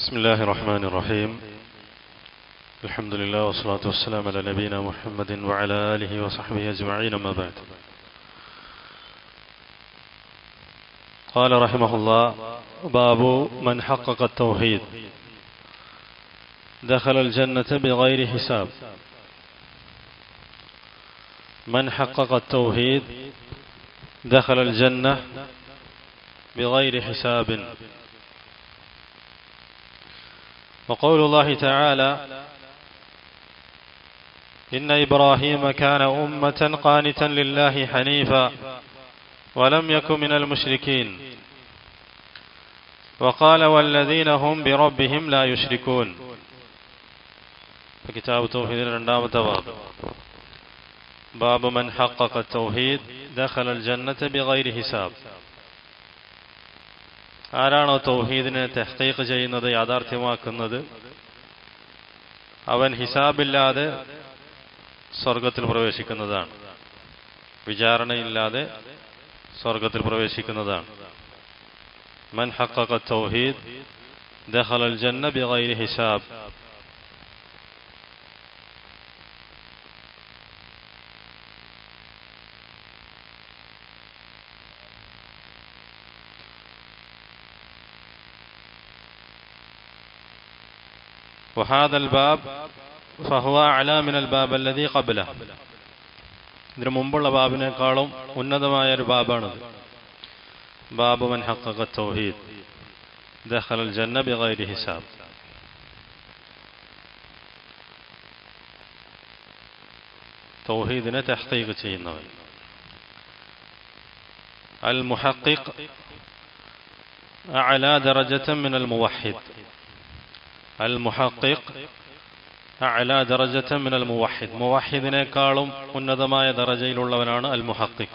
بسم الله الرحمن الرحيم. الحمد لله والصلاة والسلام على نبينا محمد وعلى آله وصحبه أجمعين ما بعد. قال رحمه الله باب من حقق التوحيد. دخل الجنة بغير حساب. من حقق التوحيد؟ دخل الجنة بغير حساب. وقول الله تعالى إن إبراهيم كان أمة قانتا لله حنيفا ولم يكن من المشركين وقال والذين هم بربهم لا يشركون فكتاب توحيد الرندام تباب. باب من حقق التوحيد دخل الجنة بغير حساب. ആരാണോ തൗഹീദിനെ തെഹ്തീഖ് ചെയ്യുന്നത് യാഥാർത്ഥ്യമാക്കുന്നത്? അവൻ ഹിസാബില്ലാതെ സ്വർഗത്തിൽ പ്രവേശിക്കുന്നതാണ്. വിചാരണയില്ലാതെ സ്വർഗത്തിൽ പ്രവേശിക്കുന്നതാണ്. മൻ ഹഖഖ തൗഹീദ് ദഖല അൽ ജന്ന ബിഗൈരി ഹിസാബ്. وهذا الباب فهو أعلى من الباب الذي قبله ഇതിനു മുമ്പുള്ള ബാബിനേക്കാളും ഉന്നതമായ ഒരു ബാബാണിത് ബാബു മൻ ഹഖഖ തൗഹീദ് ദഖല അൽ ജന്ന ബിഗൈരി ഹിസാബ് തൗഹീദിനെ തഹ്ഖീഖ് ചെയ്യുന്നവൻ അൽ മുഹഖിഖ് أعلى درجة من الموحد المحقق أعلى درجة من الموحد. موحد نيكالوم منذما درجة لولوانا المحقق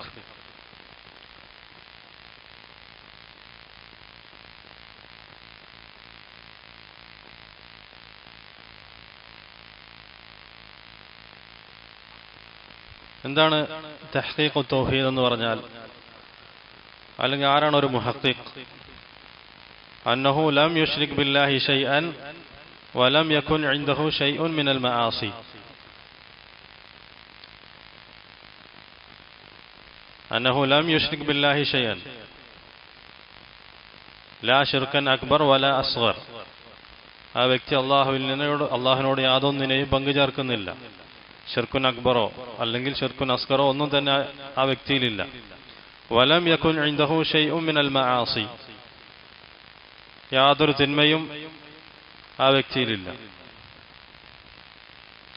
عندنا تحقيق التوحيد عند ورجال ألن يعرن محقق أنه لم يشرك بالله شيئا ولم يكن عنده شيء من المعاصي أنه لم يشرك بالله شيئا لا شركا أكبر ولا أصغر ആ വ്യക്തി അള്ളാഹുവിനോട് അള്ളാഹുവിനോട് യാതൊന്നിനെയും പങ്കു ചേർക്കുന്നില്ല ഷിർക്കുൻ അക്ബറോ അല്ലെങ്കിൽ ഷിർക്കുൻ അസ്കറോ ഒന്നും തന്നെ ആ വ്യക്തിയിലില്ല വലം യക്കുൻ ഇൻദഹു ഷൈഉം മിനൽ മആസി യാതൊരു തിന്മയും ആ വ്യക്തിയിലില്ല.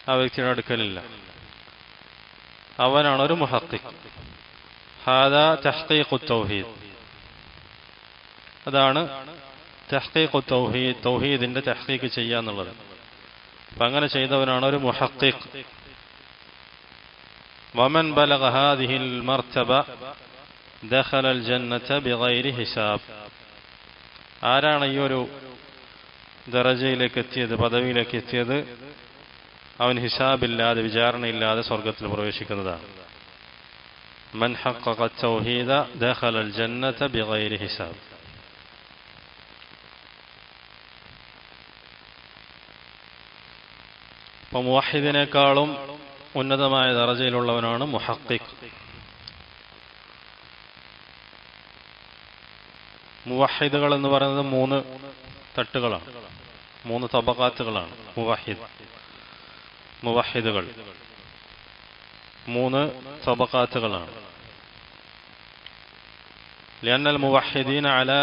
ആ വ്യക്തിയുടെ അടുക്കലില്ല. അവനാണ് ഒരു തൗഹീദ്. അതാണ് തൗഹീദ് തൗഹീദിന്റെ തഹ്ഖീഖ് ചെയ്യുക എന്നുള്ളത്. അപ്പൊ അങ്ങനെ ചെയ്തവനാണ് ഒരു മുഹത്തിഖ് വമൻ ബലഗ ഹാദിഹിൽ മർത്തബ ദഖലൽ ജന്നത ബിഗൈരി ഹിസാബ്. ആരാണ് ഈ ഒരു ദറജയിലേക്ക് എത്തിയത് പദവിയിലേക്ക് എത്തിയത് അവൻ ഹിസാബില്ലാതെ വിചാരണയില്ലാതെ സ്വർഗത്തിൽ പ്രവേശിക്കുന്നതാണ്. മൻ തൗഹീദ ദഖലൽ ജന്നത ഹിസാബ്. അപ്പോൾ ഉന്നതമായ ദറജയിലുള്ളവനാണ് മുഹക്കിഖ് മുവാഹിദുകൾ എന്ന് പറയുന്നത് മൂന്ന് തട്ടുകളാണ്. മൂന്ന് തബക്കാത്തുകളാണ് മുവഹിദ് മുവഹിദുകൾ മൂന്ന് തബക്കാത്തുകളാണ് لأن الموحدين على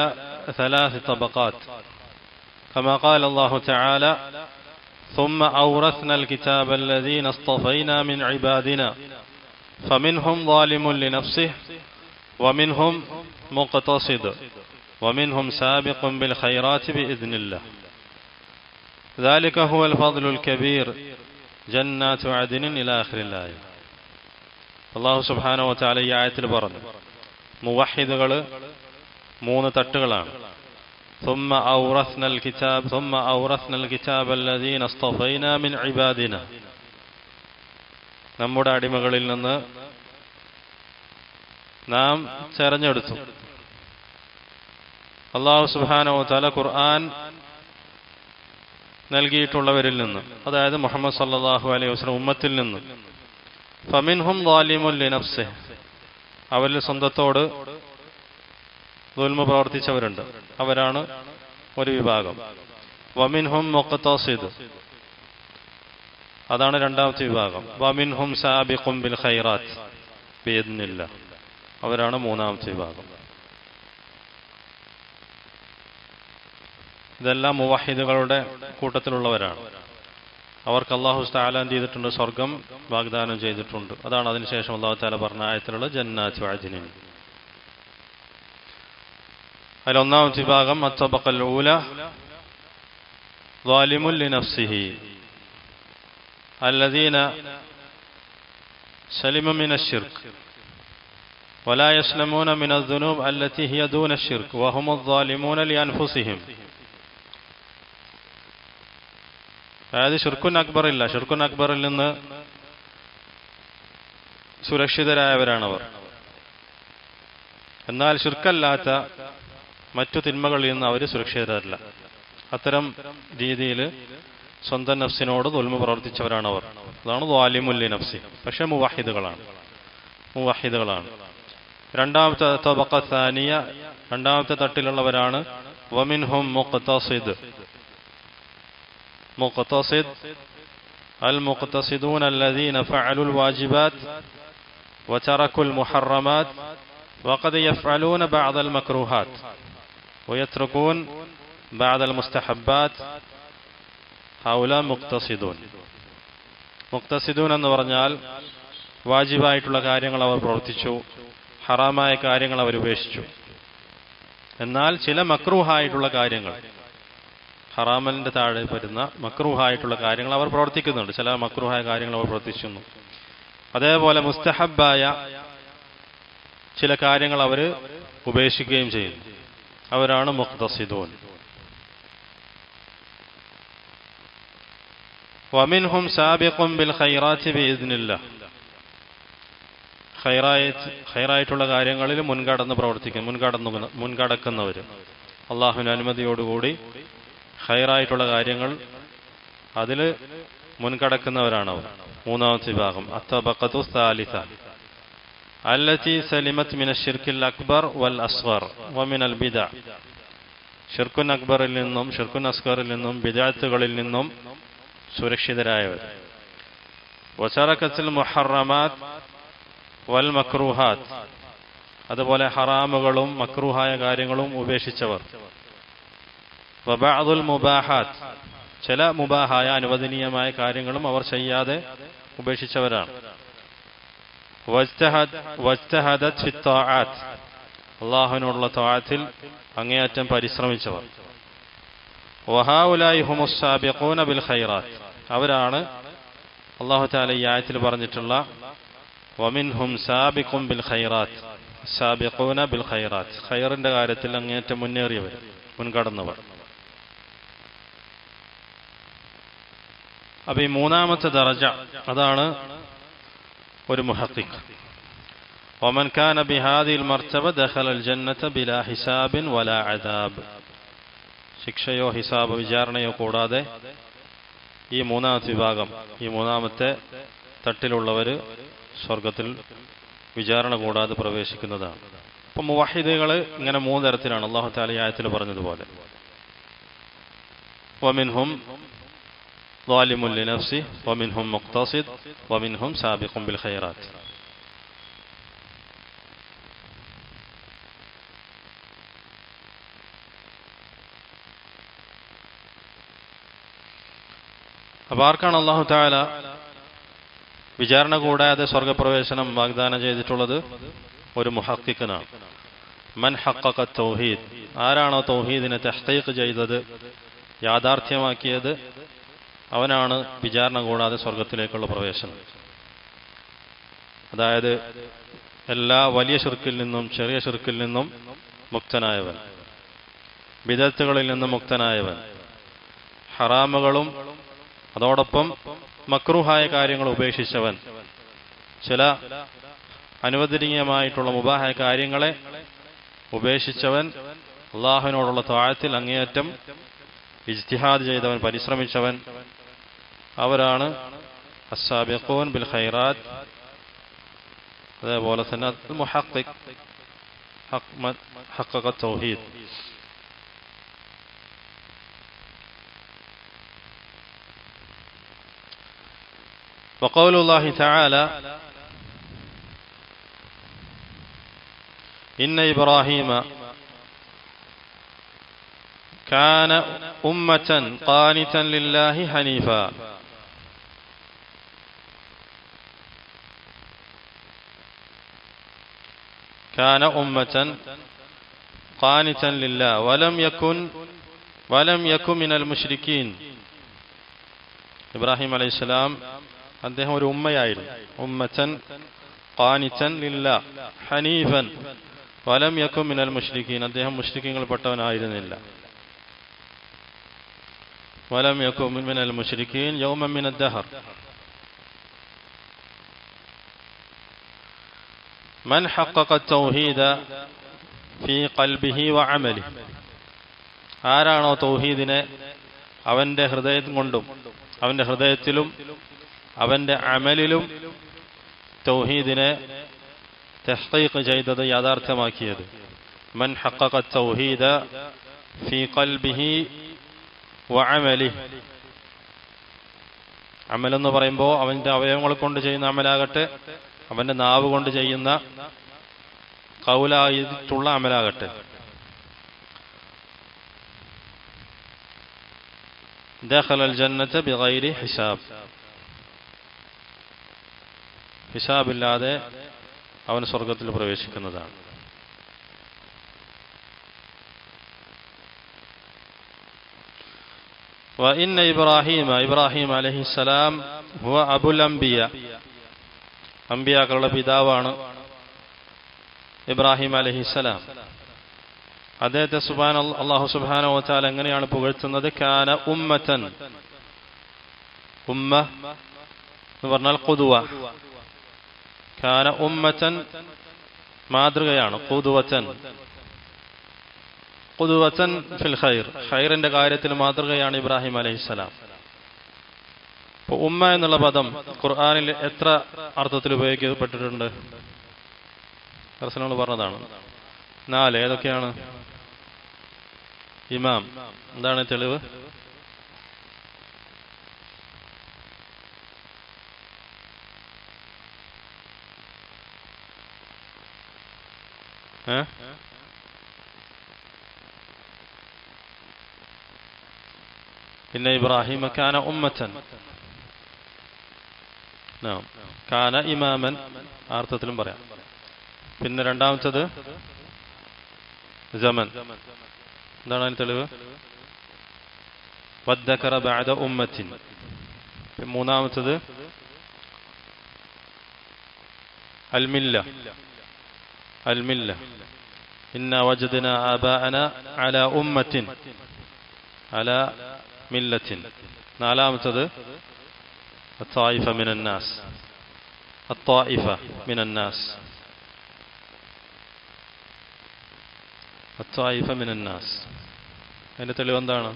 ثلاث طبقات كما قال الله تعالى ثم أورثنا الكتاب الذين اصطفينا من عبادنا فمنهم ظالم لنفسه ومنهم مقتصد ومنهم سابق بالخيرات بإذن الله ذلك هو الفضل الكبير جنات عدن إلى آخر الآية الله سبحانه وتعالى ഈ ആയത്തിൽ പറഞ്ഞു മുവഹിദുകൾ മൂന്ന് തട്ടുകളാണ് ثم أورثنا الكتاب ثم أورثنا الكتاب الذين اصطفينا من عبادنا നമ്മുടെ അടിമകളിൽ നിന്ന് നാം തെരഞ്ഞെടുത്തു അള്ളാഹു സുബാനോ തല ഖുർആൻ നൽകിയിട്ടുള്ളവരിൽ നിന്ന്. അതായത് മുഹമ്മദ് സല്ലാഹു അലൈഹി വസ്ലം ഉമ്മത്തിൽ നിന്ന്. ഫമിൻഹും ലിനഫ്സിഹ്. അവരിൽ സ്വന്തത്തോട് ദുൽമ പ്രവർത്തിച്ചവരുണ്ട്. അവരാണ് ഒരു വിഭാഗം. വമിൻഹും മൊക്കത്തോസിദ് അതാണ് രണ്ടാമത്തെ വിഭാഗം. വമിൻഹും സാബിഖും ബിൽ ഖൈറാത്ത്. അവരാണ് മൂന്നാമത്തെ വിഭാഗം. ഇതെല്ലാം മുവഹിദുകളുടെ കൂട്ടത്തിലുള്ളവരാണ് അവർക്ക് അള്ളാഹു താല എന്ത് ചെയ്തിട്ടുണ്ട് സ്വർഗം വാഗ്ദാനം ചെയ്തിട്ടുണ്ട് അതാണ് അതിനുശേഷം അള്ളാഹു താല പറഞ്ഞ ആയത്തിലുള്ള ജന്നാത്ത് വാജിനിൻ അതിൽ ഒന്നാമത്തെ വിഭാഗം അത്തബക്കൽ ഊല ظالم لنفسه الذين سلموا من الشرك ولا يسلمون من الذنوب التي هي دون الشرك وهم الظالمون لأنفسهم അതായത് ഷിർക്കുൻ അക്ബർ ഇല്ല ഷിർക്കുൻ അക്ബറിൽ നിന്ന് സുരക്ഷിതരായവരാണവർ. എന്നാൽ ഷിർക്കല്ലാത്ത മറ്റു തിന്മകളിൽ നിന്ന് അവർ സുരക്ഷിതരല്ല. അത്തരം രീതിയിൽ സ്വന്തം നഫ്സിനോട് തൊൽമ പ്രവർത്തിച്ചവരാണവർ. അതാണ് വാലിമുല്ലി നഫ്സി പക്ഷെ മുവാഹിദുകളാണ്. മുവാഹിദുകളാണ്. രണ്ടാമത്തെ തബക്ക സാനിയ രണ്ടാമത്തെ തട്ടിലുള്ളവരാണ്. വമിൻ ഹും മുഖത്തസിദ് مقتصد المقتصدون الذين فعلوا الواجبات وتركوا المحرمات وقد يفعلون بعض المكروهات ويتركون بعض المستحبات هؤلاء مقتصدون മുക്തസിദൂൻ എന്ന് പറഞ്ഞാൽ വാജിബായിട്ടുള്ള കാര്യങ്ങൾ അവർ പ്രവർത്തിച്ചു ഹറാമായ കാര്യങ്ങൾ അവർ ഉപേക്ഷിച്ചു എന്നാൽ ചില മക്രൂഹായിട്ടുള്ള കാര്യങ്ങൾ ഹറാമലിന്റെ താഴെ വരുന്ന മക്രൂഹായിട്ടുള്ള കാര്യങ്ങൾ അവർ പ്രവർത്തിക്കുന്നുണ്ട്. ചില മക്രൂഹായ കാര്യങ്ങൾ അവർ പ്രവർത്തിക്കുന്നു അതേപോലെ മുസ്തഹബായ ചില കാര്യങ്ങൾ അവർ ഉപേക്ഷിക്കുകയും ചെയ്യുന്നു. അവരാണ് മുഖ്തസിദോൻ. വമിൻഹും സാബിഖും ബിൽ ഖൈറാത്തി ബിഇദ്നില്ല ഖൈറായത് ഖൈറായിട്ടുള്ള കാര്യങ്ങളിൽ മുൻകടന്ന് പ്രവർത്തിക്കും മുൻകടന്നു മുൻകടക്കുന്നവർ അള്ളാഹുവിന്റെ അനുമതിയോടുകൂടി ഹൈറായിട്ടുള്ള കാര്യങ്ങൾ അതിൽ മുൻകടക്കുന്നവരാണവർ മൂന്നാമത്തെ വിഭാഗം. അത്തബക്കത്തു സാലിസ അല്ലത്തി സലിമത്ത് മിന ഷിർക്കിൽ അക്ബർ വൽ അസ്വർ വമിനൽ ബിദ. ഷിർക്കുൻ അക്ബറിൽ നിന്നും ഷിർക്കുൻ അസ്കറിൽ നിന്നും ബിദാത്തുകളിൽ നിന്നും സുരക്ഷിതരായവർ. വസറക്കത്തിൽ മുഹറമാത് വൽ മക്രൂഹാത്ത്. അതുപോലെ ഹറാമുകളും മക്രൂഹായ കാര്യങ്ങളും ഉപേക്ഷിച്ചവർ. വബഅദുൽ മുബാഹാത്ത്. ചില മുബാഹായ അനുവദനീയമായ കാര്യങ്ങളും അവർ ചെയ്യാതെ ഉപേക്ഷിച്ചവരാണ്. അള്ളാഹുവിനുള്ള താഴത്തിൽ അങ്ങേയറ്റം പരിശ്രമിച്ചവർ. വഹാഉലായി ഹുമുസാബിഖൂന ബിൽ ഖൈറാത്ത്. അവരാണ് അള്ളാഹു താല ഈ ആയത്തിൽ പറഞ്ഞിട്ടുള്ള വമിൻഹും സാബിഖും ബിൽ ഖൈറാത്ത്. സാബിഖൂന ബിൽ ഖൈറാത്ത്. ഖൈറിന്റെ കാര്യത്തിൽ അങ്ങേയറ്റം മുന്നേറിയവർ മുൻകടന്നവർ. അപ്പൊ ഈ മൂന്നാമത്തെ ദറജ അതാണ് ഒരു മുഹത്തിക് ഒമൻ ഖാൻ ബിഹാദിൽ മർത്തബ ദഹൽ അൽ ജന്നത്ത് ബിലാ ഹിസാബിൻ വല അദാബ്. ശിക്ഷയോ ഹിസാബ് വിചാരണയോ കൂടാതെ ഈ മൂന്നാമത്തെ വിഭാഗം ഈ മൂന്നാമത്തെ തട്ടിലുള്ളവർ സ്വർഗത്തിൽ വിചാരണ കൂടാതെ പ്രവേശിക്കുന്നതാണ്. അപ്പൊ മുവാഹിദുകൾ ഇങ്ങനെ മൂന്ന് തരത്തിലാണ്. അള്ളാഹു താലി ആയത്തിൽ പറഞ്ഞതുപോലെ. ഒമിൻഹും ظالم لنفسه ومنهم مقتصد ومنهم سابق بالخيرات അപ്പൊ ആർക്കാണ് അള്ളാഹു താല വിചാരണ കൂടാതെ സ്വർഗപ്രവേശനം വാഗ്ദാനം ചെയ്തിട്ടുള്ളത് ഒരു മുഹക്കിക്കനാണ് മൻ ഹക്കക തൗഹീദ് ആരാണോ തൗഹീദിനെ തെഹ്തീഖ് ചെയ്തത് യാഥാർത്ഥ്യമാക്കിയത് അവനാണ് വിചാരണ കൂടാതെ സ്വർഗത്തിലേക്കുള്ള പ്രവേശനം. അതായത് എല്ലാ വലിയ ഷിർക്കിൽ നിന്നും ചെറിയ ഷിർക്കിൽ നിന്നും മുക്തനായവൻ. വിദഗ്ധകളിൽ നിന്നും മുക്തനായവൻ. ഹറാമുകളും അതോടൊപ്പം മക്രൂഹായ കാര്യങ്ങൾ ഉപേക്ഷിച്ചവൻ. ചില അനുവദനീയമായിട്ടുള്ള മുബാഹായ കാര്യങ്ങളെ ഉപേക്ഷിച്ചവൻ അള്ളാഹുവിനോടുള്ള താഴത്തിൽ അങ്ങേയറ്റം ഇജ്തിഹാദ് ചെയ്തവൻ പരിശ്രമിച്ചവൻ അവരാണ് അസാബിഖൂൻ ബിൽ ഖൈറാത്ത് അതേപോലെ തന്നെ മുഹഖിഖ് ഹഖഖ തൗഹീദ് وقول الله تعالى إن إبراهيم كان أمة قانتا لله حنيفا كان أمة قانتا لله ولم يكن ولم يكن من المشركين ഇബ്രാഹിം അലൈഹി സ്വലാം അദ്ദേഹം ഒരു ഉമ്മയായിരുന്നു ഉമ്മച്ചൻ ഖാനിച്ചൻ ലില്ല ഹനീഫൻ വലം യക്കും മിനൽ മുഷ്രിഖീൻ അദ്ദേഹം മുഷ്രിഖീങ്ങൾപ്പെട്ടവനായിരുന്നില്ല വലം യക്കും മിനൽ മുഷ്രിഖീൻ യൗമൻ മിന ദഹർ من حقق التوحيد في قلبه وعمله ആരാണോ തൗഹീദിനെ അവന്റെ ഹൃദയം കൊണ്ടും അവന്റെ ഹൃദയത്തിലും അവന്റെ അമലിലും തൗഹീദിനെ തഹ്ഖീഖ് ചെയ്തത് യാഥാർത്ഥ്യമാക്കിയത് മൻ ഹഖഖ തൗഹീദ ഫീ ഖൽബിഹി വഅമലിഹി അമലെന്ന് പറയുമ്പോൾ അവന്റെ അവയവങ്ങൾ കൊണ്ട് ചെയ്യുന്ന അമലാകട്ടെ അവന്റെ നാവ് കൊണ്ട് ചെയ്യുന്ന കൗലായിട്ടുള്ള അമലാകട്ടെ دخل الجنة بغير حساب ഹിസാബില്ലാതെ അവൻ സ്വർഗത്തിൽ പ്രവേശിക്കുന്നതാണ് وإن إبراهيم إبراهيم عليه السلام هو أبو الأنبياء അമ്പിയാക്കളുടെ പിതാവാണ് ഇബ്രാഹിം അലഹിസലാം അദ്ദേഹത്തെ സുബാൻ അള്ളാഹു സുബാന വച്ചാൽ എങ്ങനെയാണ് പുകഴ്ത്തുന്നത്? കാന ഉമ്മത്തൻ. ഉമ്മ എന്ന് പറഞ്ഞാൽ കൊതുവ കാന ഉമ്മത്തൻ മാതൃകയാണ്. കൊതുവച്ചൻ കൊതുവച്ചൻ ഫിൽ ഖൈർ. ഖൈറിന്റെ കാര്യത്തിൽ മാതൃകയാണ് ഇബ്രാഹിം അലഹിസലാം ഉമ്മ എന്നുള്ള പദം ഖുർആാനിൽ എത്ര അർത്ഥത്തിൽ ഉപയോഗിക്കപ്പെട്ടിട്ടുണ്ട്? റസനോട് പറഞ്ഞതാണ്. നാല് ഏതൊക്കെയാണ്? ഇമാം. എന്താണ് തെളിവ്? പിന്നെ ഇബ്രാഹിം കാന ഉമ്മച്ചൻ കാന ഇമാമൻ അർത്ഥത്തിലും പറയാം. പിന്നെ രണ്ടാമത്തത് ജമൻ. എന്താണ് അതിന് തെളിവ്? വദ്ദക്കറ ബഅദ ഉമ്മത്തിൻ. മൂന്നാമത്തത് അൽമില്ല. അൽമില്ല. ഇന്ന വജദ്ന ആബാഅന അല ഉമ്മത്തിൻ. അല മില്ലത്തിൻ. നാലാമത്തത് الطائفة من الناس الطائفة من الناس الطائفة من الناس അതിന്റെ തെളിവ് എന്താണ്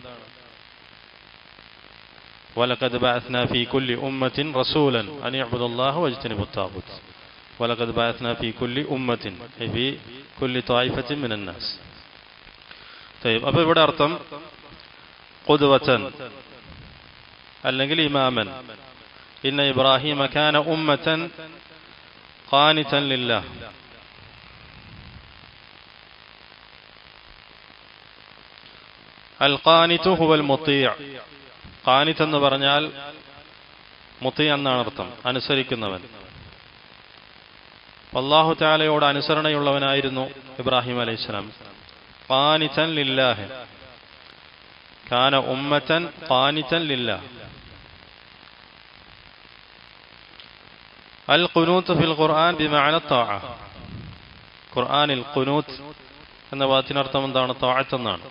ولقد بعثنا في كل أمة رسولا أن يعبدوا الله واجتنبوا الطاغوت ولقد بعثنا في كل أمة أي في كل طائفة من الناس طيب അപ്പോൾ ഇവിടെ അർത്ഥം قدوة അല്ലെങ്കിൽ ഇമാമൻ ഇന്ന ابراهيم كان امه قانتا لله അൽ هو ഹുവൽ قانت എന്ന് പറഞ്ഞാൽ മുത്തി എന്നാണ് അർത്ഥം അനുസരിക്കുന്നവൻ. അള്ളാഹു തആലയോട് അനുസരണയുള്ളവനായിരുന്നു ഇബ്രാഹിം അലൈഹിസ്സലാം ഖാനിതൻ ലില്ലാഹ്. കാന ഉമ്മത്തൻ ഖാനിതൻ ലില്ലാഹ്. അൽ ഖുനൂത്ത് ഫിൽ ഖുർആൻ ബിമഅന താഅ ഖുർആനിൽ ഖുനൂത്ത് എന്ന വാക്കിനർത്ഥം എന്താണ്? താഴത്ത് എന്നാണ്.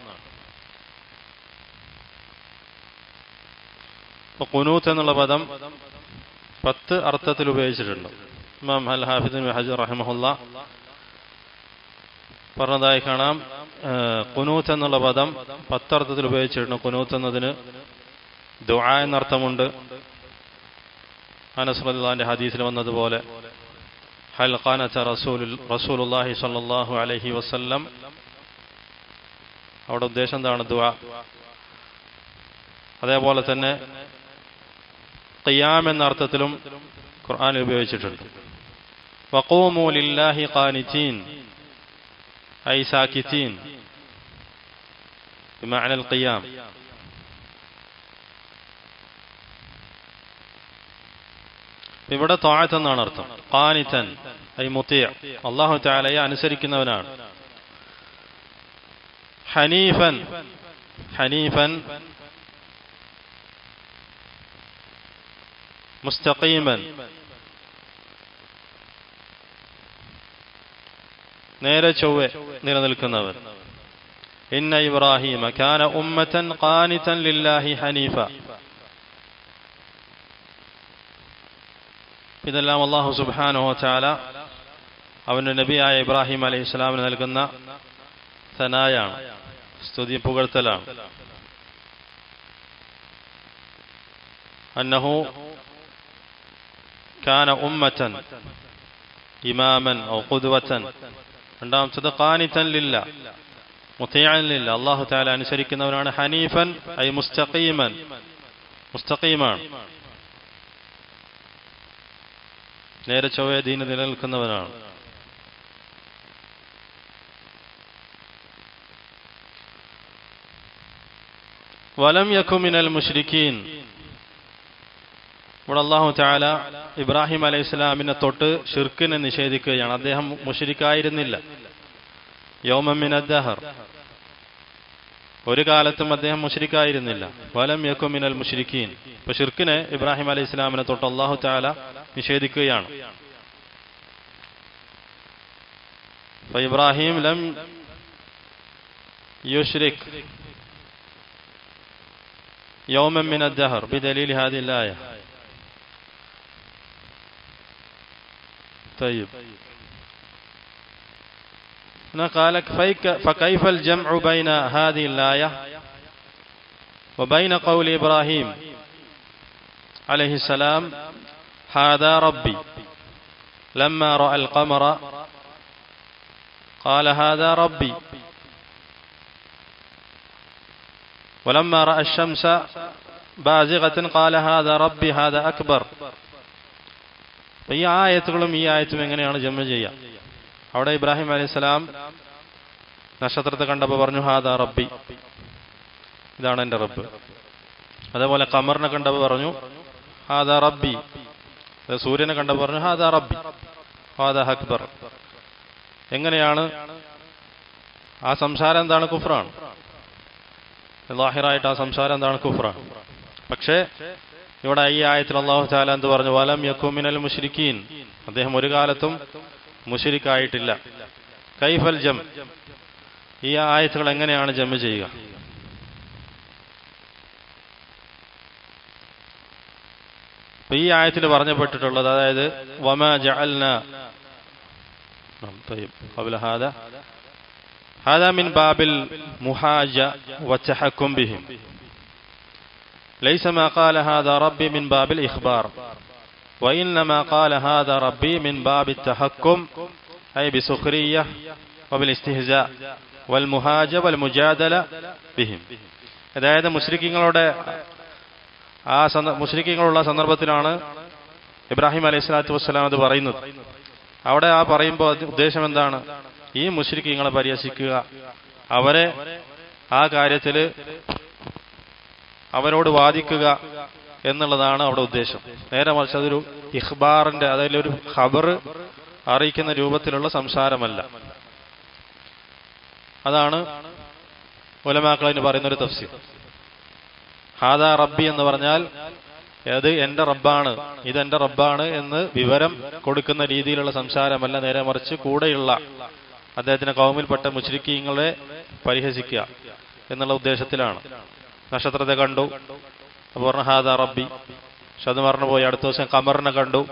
ഖുനൂത്ത് എന്നുള്ള പദം പത്ത് അർത്ഥത്തിൽ ഉപയോഗിച്ചിട്ടുണ്ട്. ഇമാം അൽ ഹാഫിദ് ഹജർ റഹിമഹുല്ല പറഞ്ഞതായി കാണാം. കുനൂത്ത് എന്നുള്ള പദം പത്തർത്ഥത്തിൽ ഉപയോഗിച്ചിട്ടുണ്ട്. കുനൂത്ത് എന്നതിന് ദുആ എന്നർത്ഥമുണ്ട്. أنس رضي الله عنه حديث لمن ندبول هل قانت رسول, رسول الله صلى الله عليه وسلم أورد ديشن دعنا دعا هذا يقول لنا قيام النارتة لهم قرآن يبيوشتر وقوموا لله قانتين أي ساكتين بمعنى القيام ഇവിടെ താഴത്ത് എന്നാണ് അർത്ഥം. കാനിത്തൻ ഐ മുത്തിയ അള്ളാഹു താലയെ അനുസരിക്കുന്നവനാണ്. ഹനീഫൻ ഹനീഫൻ മുസ്തഖീമൻ. നേരെ ചൊവ്വെ നിലനിൽക്കുന്നവൻ. ഇന്ന ഇബ്രാഹിമ കാന ഉമ്മത്തൻ ഖാനിതൻ ലില്ലാഹി ഹനീഫ. ഇതെല്ലാം അള്ളാഹു സുബാനോ ചാല അവന്റെ നബിയായ ഇബ്രാഹിം അലൈഹി ഇസ്ലാമിന് നൽകുന്ന സനായാണ് സ്തുതി പുകഴ്ത്തലാണ്. അന്നഹു കാന ഉമ്മത്തൻ ഇമാമൻ ഔ ഖുദ്വത്തൻ. രണ്ടാമത്തത് ഖാനിതൻ ലില്ല മുത്തയൻ ലില്ല. അള്ളാഹു താല അനുസരിക്കുന്നവനാണ് ഹനീഫൻ ഐ മുസ്തഖീമൻ. മുസ്തഖീമാണ്. നേരെ ചൊവ്വേ ദീന നിലനിൽക്കുന്നവനാണ്. വലം യഖുമിനൽ മുഷ്രിഖീൻ. ഇവിടെ അള്ളാഹു ചാല ഇബ്രാഹിം അലൈഹി ഇസ്ലാമിനെ തൊട്ട് ഷിർക്കിനെ നിഷേധിക്കുകയാണ്. അദ്ദേഹം മുഷരിക്കായിരുന്നില്ല യോമമിൻ അദ്ദഹർ ഒരു കാലത്തും അദ്ദേഹം മുഷരിക്കായിരുന്നില്ല വലം യക്കുമിനൽ മുഷിരിക്കീൻ ഇപ്പൊ ഷിർക്കിനെ ഇബ്രാഹിം അലൈഹി ഇസ്ലാമിനെ തൊട്ട് അള്ളാഹു ചാല നിഷേധിക്കുകയാണ് ഇബ്രാഹിം ലം യുഷ്രിക് يوما من الدهر بدليل هذه الآية طيب هنا قال فكيف الجمع بين هذه الآية وبين قول إبراهيم عليه السلام هذا ربي لما رأى القمر قال هذا ربي ولما رأى الشمس بازغة قال هذا ربي هذا أكبر ഈ ആയത്തുകളും ഈ ആയത്തും എങ്ങനെയാണ് ജമ്മ ചെയ്യുക അവിടെ ഇബ്രാഹിം അലൈഹി സ്വലാം നക്ഷത്രത്തെ കണ്ടപ്പോൾ പറഞ്ഞു ഹാദാ റബ്ബി ഇതാണ് എൻ്റെ റബ്ബ് അതേപോലെ കമറിനെ കണ്ടപ്പോൾ പറഞ്ഞു ഹാദാ റബ്ബി സൂര്യനെ കണ്ട പറഞ്ഞു ഹാദ റബ്ബി ഹാദ അക്ബർ. എങ്ങനെയാണ്? ആ സംസാരം എന്താണ്? കുഫ്രാണ്. ലാഹിറായിട്ട് ആ സംസാരം എന്താണ്? കുഫ്രാണ്. പക്ഷേ ഇവിടെ ഈ ആയത്തിൽ അള്ളാഹു താല എന്ത് പറഞ്ഞു? വലം യക്കുമിനൽ മുഷിരിക്കീൻ അദ്ദേഹം ഒരു കാലത്തും മുഷിരിക്കായിട്ടില്ല കൈഫൽ ജം. ഈ ആയത്തുകൾ എങ്ങനെയാണ് ജമ്മ് ചെയ്യുക? ഈ ആയത്തിൽ പറഞ്ഞപ്പെട്ടിട്ടുള്ളത് അതായത് വമ ജഅൽന طيب قبل هذا هذا من باب المحاجة والتحكم بهم ليس ما قال هذا ربي من باب الإخبار وإنما قال هذا ربي من باب التحكم أي بسخرية وبالاستهزاء والمهاجة والمجادلة بهم അതായത് മുസ്ലിക്കങ്ങളുടെ ആ മുസ്ലിക്കങ്ങളുള്ള സന്ദർഭത്തിലാണ് ഇബ്രാഹിം അലൈഹി സ്വലാത്തു വസ്സലാം അത് പറയുന്നത്. അവിടെ ആ പറയുമ്പോൾ ഉദ്ദേശം എന്താണ്? ഈ മുസ്ലിക്കങ്ങളെ പരിഹസിക്കുക. അവരെ ആ കാര്യത്തിൽ അവരോട് വാദിക്കുക എന്നുള്ളതാണ് അവിടെ ഉദ്ദേശം. നേരെ മറിച്ച് അതൊരു ഇഖ്ബാറിന്റെ അതായത് ഒരു ഖബർ അറിയിക്കുന്ന രൂപത്തിലുള്ള സംസാരമല്ല. അതാണ് ഉലമാക്കളതിന് പറയുന്ന ഒരു തഫ്സീർ. ഹാദാ റബ്ബി എന്ന് പറഞ്ഞാൽ അത് എന്റെ റബ്ബാണ് ഇതെന്റെ റബ്ബാണ് എന്ന് വിവരം കൊടുക്കുന്ന രീതിയിലുള്ള സംസാരമല്ല നേരെ മറിച്ച് കൂടെയുള്ള അദ്ദേഹത്തിന്റെ കൗമിൽപ്പെട്ട മുസ്ലിക്കീങ്ങളെ പരിഹസിക്കുക എന്നുള്ള ഉദ്ദേശത്തിലാണ്. നക്ഷത്രത്തെ കണ്ടു അപ്പൊ പറഞ്ഞു ഹാദാ റബ്ബി. പക്ഷെ അത് പോയി അടുത്ത ദിവസം കമറിനെ കണ്ടു.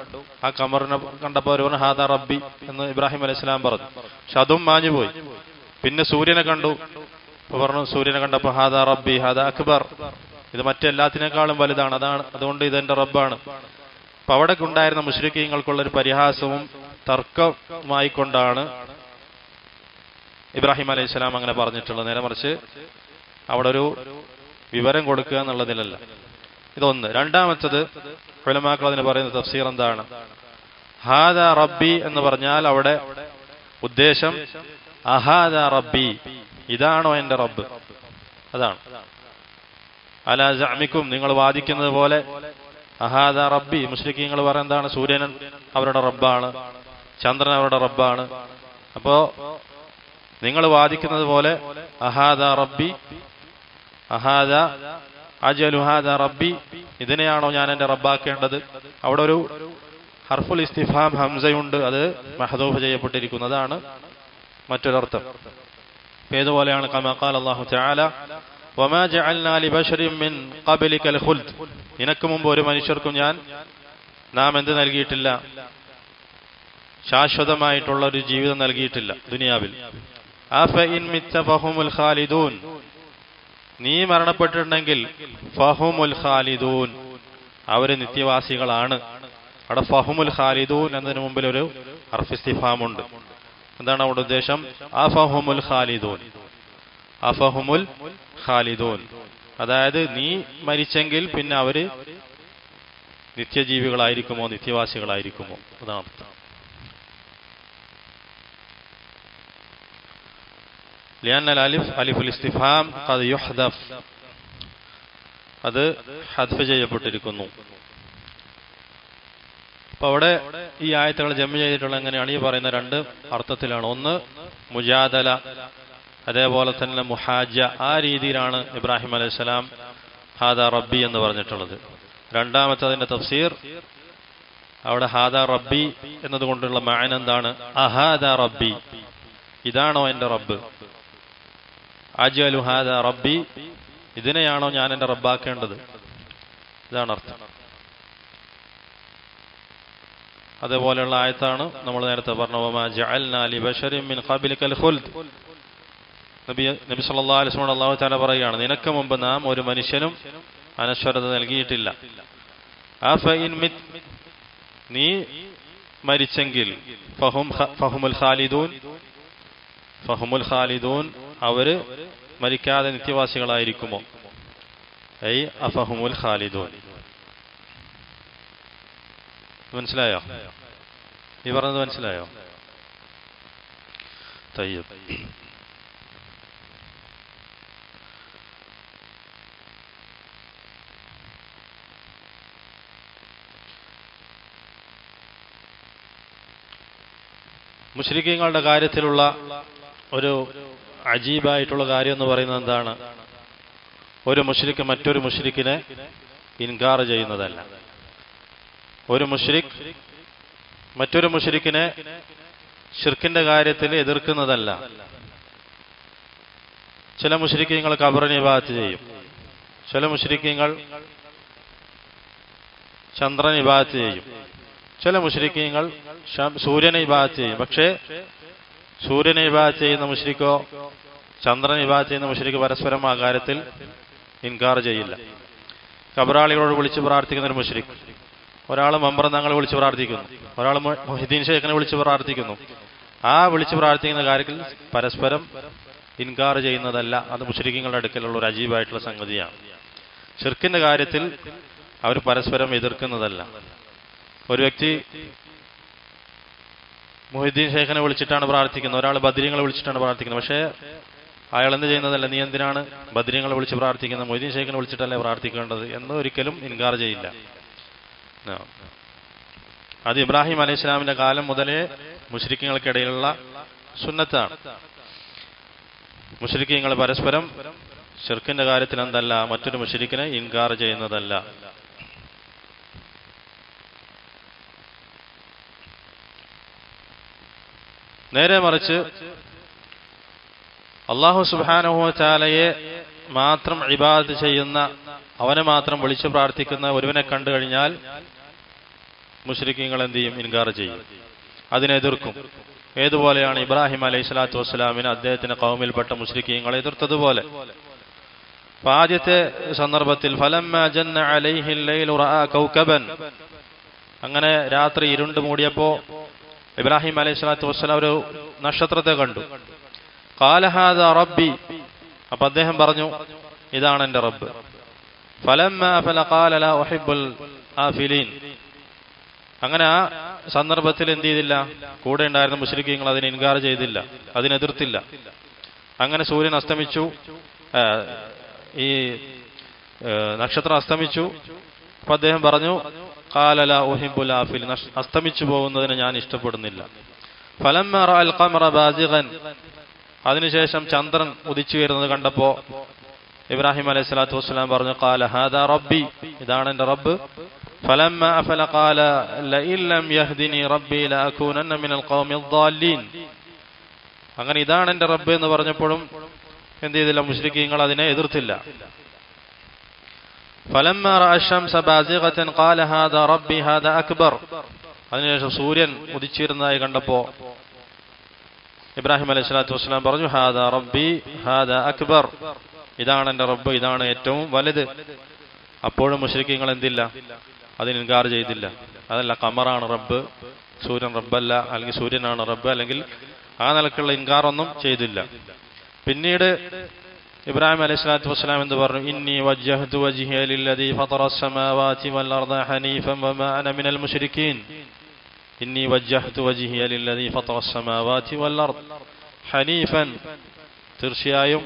ആ കമറിനെ കണ്ടപ്പോൾ അവർ പറഞ്ഞു ഹാദാ റബ്ബി എന്ന് ഇബ്രാഹിം അലൈഹി സ്വലാം പറഞ്ഞു. പക്ഷെ അതും മാഞ്ഞു പോയി. പിന്നെ സൂര്യനെ കണ്ടു. അപ്പൊ പറഞ്ഞു സൂര്യനെ കണ്ടപ്പോ ഹാദാ റബ്ബി ഹാദാ അക്ബർ ഇത് മറ്റെല്ലാത്തിനേക്കാളും വലുതാണ്. അതാണ് അതുകൊണ്ട് ഇതെന്റെ റബ്ബാണ്. അപ്പൊ അവിടെ ഉണ്ടായിരുന്ന മുസ്ലിക്കീങ്ങൾക്കുള്ള ഒരു പരിഹാസവും തർക്കമായി കൊണ്ടാണ് ഇബ്രാഹിം അലൈഹി സ്വലാം അങ്ങനെ പറഞ്ഞിട്ടുള്ളത്. നേരെ മറിച്ച് അവിടെ ഒരു വിവരം കൊടുക്കുക എന്നുള്ളതിലല്ല. ഇതൊന്ന്. രണ്ടാമത്തത് ഫലമാക്കൾ അതിന് പറയുന്ന തഫ്സീർ എന്താണ്? ഹാദ റബ്ബി എന്ന് പറഞ്ഞാൽ അവിടെ ഉദ്ദേശം അഹാദ റബ്ബി. ഇതാണോ എന്റെ റബ്ബ്? അതാണ്. അല ജഅമിക്കും നിങ്ങൾ വാദിക്കുന്നത് പോലെ അഹാദ റബ്ബി മുസ്ലിക്കീങ്ങൾ പറയുന്നതാണ് സൂര്യൻ അവരുടെ റബ്ബാണ് ചന്ദ്രൻ അവരുടെ റബ്ബാണ്. അപ്പോ നിങ്ങൾ വാദിക്കുന്നത് പോലെ അഹാദ റബ്ബി അഹാദ അജലുഹാദ റബ്ബി ഇതിനെയാണോ ഞാൻ എന്റെ റബ്ബാക്കേണ്ടത്? അവിടെ ഒരു ഹർഫുൽ ഇസ്തിഫാം ഹംസയുണ്ട് അത് മഹദൂഫ് ചെയ്യപ്പെട്ടിരിക്കുന്നതാണ് മറ്റൊരർത്ഥം. ഏതുപോലെയാണ്? കമാക്കാൽ അള്ളാഹു ചാല നിനക്ക് മുമ്പ് ഒരു മനുഷ്യർക്കും ഞാൻ നാം എന്ത് നൽകിയിട്ടില്ല? ശാശ്വതമായിട്ടുള്ള ഒരു ജീവിതം നൽകിയിട്ടില്ല ദുനിയാവിൽ. ഖാലിദൂൻ. നീ മരണപ്പെട്ടിട്ടുണ്ടെങ്കിൽ ഫഹുമുൽ ഖാലിദൂൻ. അവർ നിത്യവാസികളാണ്. അവിടെ ഫഹുമുൽ ഖാലിദൂൻ എന്നതിന് മുമ്പിൽ ഒരു അർഫിസ്തിഫാമുണ്ട് എന്താണ് അവിടെ ഉദ്ദേശം? ആ ഫഹുമുൽ ഖാലിദൂൻ. അഫഹുമുൽ ഖാലിദൂൻ അതായത് നീ മരിച്ചെങ്കിൽ പിന്നെ അവര് നിത്യജീവികളായിരിക്കുമോ നിത്യവാസികളായിരിക്കുമോ അതാണ് അർത്ഥം لأن الألف ألف الاستفهام قد يحذف അത് ഹദ്ഫ് ചെയ്യപ്പെട്ടിരിക്കുന്നു അപ്പൊ അവിടെ ഈ ആയത്തുകൾ ജമ്മ ചെയ്തിട്ടുള്ള എങ്ങനെയാണ് ഈ പറയുന്ന രണ്ട് അർത്ഥത്തിലാണ് ഒന്ന് മുജാദല അതേപോലെ തന്നെ മുഹാജ ആ രീതിയിലാണ് ഇബ്രാഹിം അലൈഹിസ്സലാം ഹാദ റബ്ബി എന്ന് പറഞ്ഞിട്ടുള്ളത്. രണ്ടാമത്തെ അതിന്റെ തഫ്സീർ അവിടെ ഹാദ റബ്ബി എന്നതുകൊണ്ടുള്ള മാൻ എന്താണ്? അഹാദ റബ്ബി. ഇതാണോ എന്റെ റബ്ബ്? അജലു ഹാദ റബ്ബി. ഇതിനെയാണോ ഞാൻ എന്റെ റബ്ബാക്കേണ്ടത്? ഇതാണ് അർത്ഥം. അതേപോലെയുള്ള ആയത്താണ് നമ്മൾ നേരത്തെ പറഞ്ഞ നബി നബി സല്ലല്ലാഹു അലൈഹി വസല്ലം താല പറയുകയാണ് നിനക്ക് മുമ്പ് നാം ഒരു മനുഷ്യനും അനശ്വരത നൽകിയിട്ടില്ല. നീ മരിച്ചെങ്കിൽ ഫഹും ഫഹുമുൽ ഖാലിദൂൻ ഫഹുമുൽ ഖാലിദൂൻ അവർ മരിക്കാതെ നിത്യവാസികളായിരിക്കുമോ? ഐ അഫഹുമുൽ ഖാലിദൂൻ. മനസ്സിലായോ? ഈ പറഞ്ഞത് മനസ്സിലായോ? തയ്യബ് മുസ്ലിക്കീങ്ങളുടെ കാര്യത്തിലുള്ള ഒരു അജീബായിട്ടുള്ള കാര്യം എന്ന് പറയുന്നത് എന്താണ്? ഒരു മുഷ്രിഖ് മറ്റൊരു മുഷ്രിഖിനെ ഇൻകാർ ചെയ്യുന്നതല്ല. ഒരു മുഷ്രിഖ് മറ്റൊരു മുഷ്രിഖിനെ ഷിർക്കിന്റെ കാര്യത്തിൽ എതിർക്കുന്നതല്ല. ചില മുഷ്രിക്കീങ്ങൾ കബറിനെ ഇബാത്ത് ചെയ്യും. ചില മുഷ്രിക്കീങ്ങൾ ചന്ദ്രനെ ഇബാത്ത് ചെയ്യും. ചില മുഷ്രിക്കീങ്ങൾ സൂര്യനെ ഇബാത്ത് ചെയ്യും. പക്ഷേ സൂര്യനെ ഇബാത്ത് ചെയ്യുന്ന മുഷ്രിക്കോ ചന്ദ്രനെ ഇബാത്ത് ചെയ്യുന്ന മുഷരിക്കോ പരസ്പരം ആ കാര്യത്തിൽ ഇൻകാർ ചെയ്യില്ല. കബറാളികളോട് വിളിച്ച് പ്രാർത്ഥിക്കുന്ന ഒരു മുഷ്രിഖ് ഒരാൾ മമ്പ്രന്തങ്ങളെ വിളിച്ച് പ്രാർത്ഥിക്കുന്നു. ഒരാൾ മൊഹിദ്ദീൻ ഷേഖിനെ വിളിച്ച് പ്രാർത്ഥിക്കുന്നു. ആ വിളിച്ച് പ്രാർത്ഥിക്കുന്ന കാര്യത്തിൽ പരസ്പരം ഇൻകാർ ചെയ്യുന്നതല്ല. അത് മുഷരിക്കങ്ങളുടെ അടുക്കലുള്ള ഒരു അജീബായിട്ടുള്ള സംഗതിയാണ്. ഷിർക്കിന്റെ കാര്യത്തിൽ അവർ പരസ്പരം എതിർക്കുന്നതല്ല. ഒരു വ്യക്തി മൊഹിദ്ദീൻ ഷേഖിനെ വിളിച്ചിട്ടാണ് പ്രാർത്ഥിക്കുന്നത്. ഒരാൾ ബദ്രീങ്ങളെ വിളിച്ചിട്ടാണ് പ്രാർത്ഥിക്കുന്നത്. പക്ഷേ അയാൾ എന്ത് ചെയ്യുന്നതല്ല? നീ എന്തിനാണ് ബദ്രീങ്ങളെ വിളിച്ച് പ്രാർത്ഥിക്കുന്നത്? മൊയ്തീൻ ഷേഖിനെ വിളിച്ചിട്ടല്ലേ പ്രാർത്ഥിക്കേണ്ടത്? എന്ന് ഒരിക്കലും ഇൻകാർ ചെയ്യില്ല. അത് ഇബ്രാഹിം അലൈഹി ഇസ്ലാമിന്റെ കാലം മുതലേ മുഷരിക്കങ്ങൾക്കിടയിലുള്ള സുന്നത്താണ്. മുഷരിക്കങ്ങൾ പരസ്പരം ഷിർക്കിന്റെ കാര്യത്തിൽ എന്തല്ല മറ്റൊരു മുഷരിക്കിനെ ഇൻകാർ ചെയ്യുന്നതല്ല. നേരെ മറിച്ച് അള്ളാഹു സുബാനുഹു ചാലയെ മാത്രം ഇബാദത്ത് ചെയ്യുന്ന അവനെ മാത്രം വിളിച്ചു പ്രാർത്ഥിക്കുന്ന ഒരുവനെ കണ്ടു കഴിഞ്ഞാൽ മുസ്ലിക്കീങ്ങൾ എന്ത് ചെയ്യും? ഇൻകാർ ചെയ്യും. അതിനെതിർക്കും ഏതുപോലെയാണ് ഇബ്രാഹിം അലൈഹി സ്വലാത്തു വസ്സലാമിന് അദ്ദേഹത്തിന്റെ കൗമിൽപ്പെട്ട മുസ്ലിക്കീങ്ങളെ എതിർത്തതുപോലെ? അപ്പൊ ആദ്യത്തെ സന്ദർഭത്തിൽ അങ്ങനെ രാത്രി ഇരുണ്ട് മൂടിയപ്പോ ഇബ്രാഹിം അലൈഹി സ്വലാത്തു വസ്സലാം ഒരു നക്ഷത്രത്തെ കണ്ടു. കാലഹാദ റബ്ബി. അപ്പൊ അദ്ദേഹം പറഞ്ഞു ഇതാണ് എന്റെ റബ്ബ്. അങ്ങനെ ആ സന്ദർഭത്തിൽ എന്ത് ചെയ്തില്ല? കൂടെ ഉണ്ടായിരുന്ന മുസ്ലിക്കീങ്ങൾ അതിനെ ഇൻകാർ ചെയ്തില്ല. അതിനെതിർത്തില്ല അങ്ങനെ സൂര്യൻ അസ്തമിച്ചു. ഈ നക്ഷത്രം അസ്തമിച്ചു. അപ്പൊ അദ്ദേഹം പറഞ്ഞു കാലല ഉഹിബുൽ ആഫിൽ നഷ്- അസ്തമിച്ചു പോകുന്നതിന് ഞാൻ ഇഷ്ടപ്പെടുന്നില്ല ഫലം അൽ ഖമറ ബാസിഗൻ അതിനുശേഷം ചന്ദ്രൻ ഉദിച്ചു വരുന്നത് കണ്ടപ്പോ ഇബ്രാഹിം അലൈഹി സ്വലാത്തു വസ്സലാം പറഞ്ഞു കാല ഹാദാ റബ്ബി ഇതാണ് എന്റെ റബ്ബ് فلما أفل قال لئن لم يهدني ربي لأكونن من القوم الضالين അങ്ങനെ ഇതാണ് എന്റെ റബ്ബ് എന്ന് പറഞ്ഞപ്പോഴും എന്ത് ചെയ്തില്ല മുസ്ലിക്കീങ്ങൾ അതിനെ എതിർത്തില്ല فلما رأى الشمس بازغة قال هذا ربي هذا أكبر അതിനുശേഷം സൂര്യൻ ഉദിച്ചിരുന്നതായി കണ്ടപ്പോ ഇബ്രാഹിം അലൈഹി സ്വലാത്തു വസ്സലാം പറഞ്ഞു ഹാദ റബ്ബി ഹാദ അക്ബർ ഇതാണ് എന്റെ റബ്ബ് ഇതാണ് ഏറ്റവും വലുത് അപ്പോഴും മുസ്ലിക്കീങ്ങൾ എന്തില്ല അതിന് ഇൻകാർ ചെയ്തില്ല അതല്ല കമറാണ് റബ്ബ് സൂര്യൻ റബ്ബല്ല അല്ലെങ്കിൽ സൂര്യനാണ് റബ്ബ് അല്ലെങ്കിൽ ആ നിലക്കുള്ള ഇൻകാറൊന്നും ചെയ്തില്ല പിന്നീട് ഇബ്രാഹിം അലൈഹി സ്വലാത്തു വസ്സലാം എന്ന് പറഞ്ഞു ഇന്നി വജ്ജഹ്തു വജ്ഹിയ ലില്ലദീ ഫതറ അസ്സമാവാതി വൽ അർദ ഹനീഫൻ വമാ അന മിനൽ മുശ്രിക്കീൻ. ഇന്നി വജ്ജഹ്തു വജ്ഹിയ ലില്ലദീ ഫതറ അസ്സമാവാതി വൽ അർദ. ഹനീഫൻ തീർച്ചയായും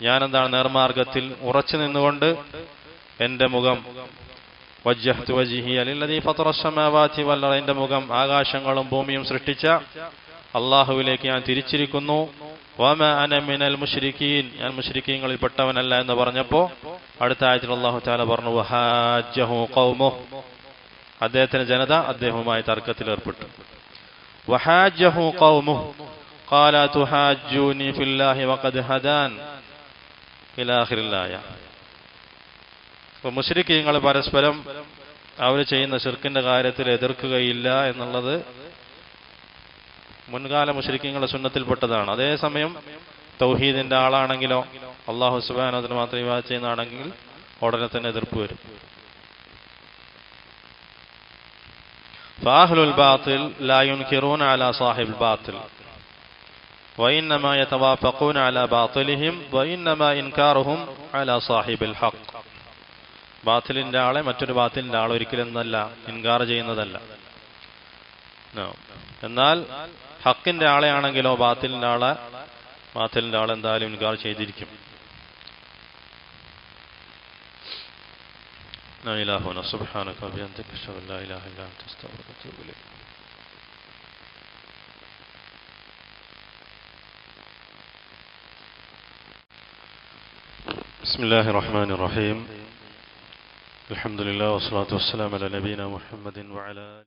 ഞാൻ എന്താണ് നേർമാർഗത്തിൽ ഉറച്ചു നിന്നുകൊണ്ട് എന്റെ മുഖം വജ്ജഹ്തു വജ്ഹിയ ലില്ലദീ ഫതറ അസ്സമാവാതി വൽ അർദ എന്റെ മുഖം ആകാശങ്ങളും ഭൂമിയും സൃഷ്ടിച്ച അള്ളാഹുവിലേക്ക് ഞാൻ തിരിച്ചിരിക്കുന്നു വമ അന മിനൽ മുശ്രിക്കീൻ ഞാൻ മുശ്രിക്കീങ്ങളിൽ പെട്ടവനല്ല എന്ന് പറഞ്ഞപ്പോ അടുത്ത ആയത്തിൽ അള്ളാഹു താല പറഞ്ഞു വഹാജഹു ഖൗമുഹ് അദ്ദേഹത്തിന്റെ ജനത അദ്ദേഹവുമായി തർക്കത്തിൽ ഏർപ്പെട്ടു വഹാജഹു ഖൗമുഹ് قال تحاجوني في الله وقد هدان إلى آخر الآية അപ്പോൾ മുശ്രിക്കീങ്ങൾ പരസ്പരം അവർ ചെയ്യുന്ന ശിർക്കിന്റെ കാര്യത്തിൽ എതിർക്കുകയില്ല എന്നുള്ളത് മുൻകാല മുഷരിക്കങ്ങളുടെ സുന്നത്തിൽപ്പെട്ടതാണ് അതേസമയം തൗഹീദിന്റെ ആളാണെങ്കിലോ അള്ളാഹു സുബാനത്തിന് മാത്രം വിവാഹം ചെയ്യുന്നതാണെങ്കിൽ ഉടനെ തന്നെ എതിർപ്പ് വരും فأهل الباطل لا ينكرون على صاحب الباطل وإنما يتوافقون على باطلهم وإنما إنكارهم على صاحب الحق ബാത്തിലിന്റെ ആളെ മറ്റൊരു ബാത്തിലിന്റെ ആൾ ഒരിക്കലും എന്നല്ല ഇൻകാർ ചെയ്യുന്നതല്ല No. എന്നാൽ ഹക്കിന്റെ ആളെയാണെങ്കിലോ ബാത്തിലിന്റെ ആളെ ബാത്തിലിന്റെ ആൾ എന്തായാലും ഇൻകാർ ചെയ്തിരിക്കും لا إله إلا سبحانك وبحمدك أشهد أن لا إله إلا أنت أستغفرك وأتوب إليك بسم الله الرحمن الرحيم الحمد لله والصلاة والسلام على نبينا محمد وعلى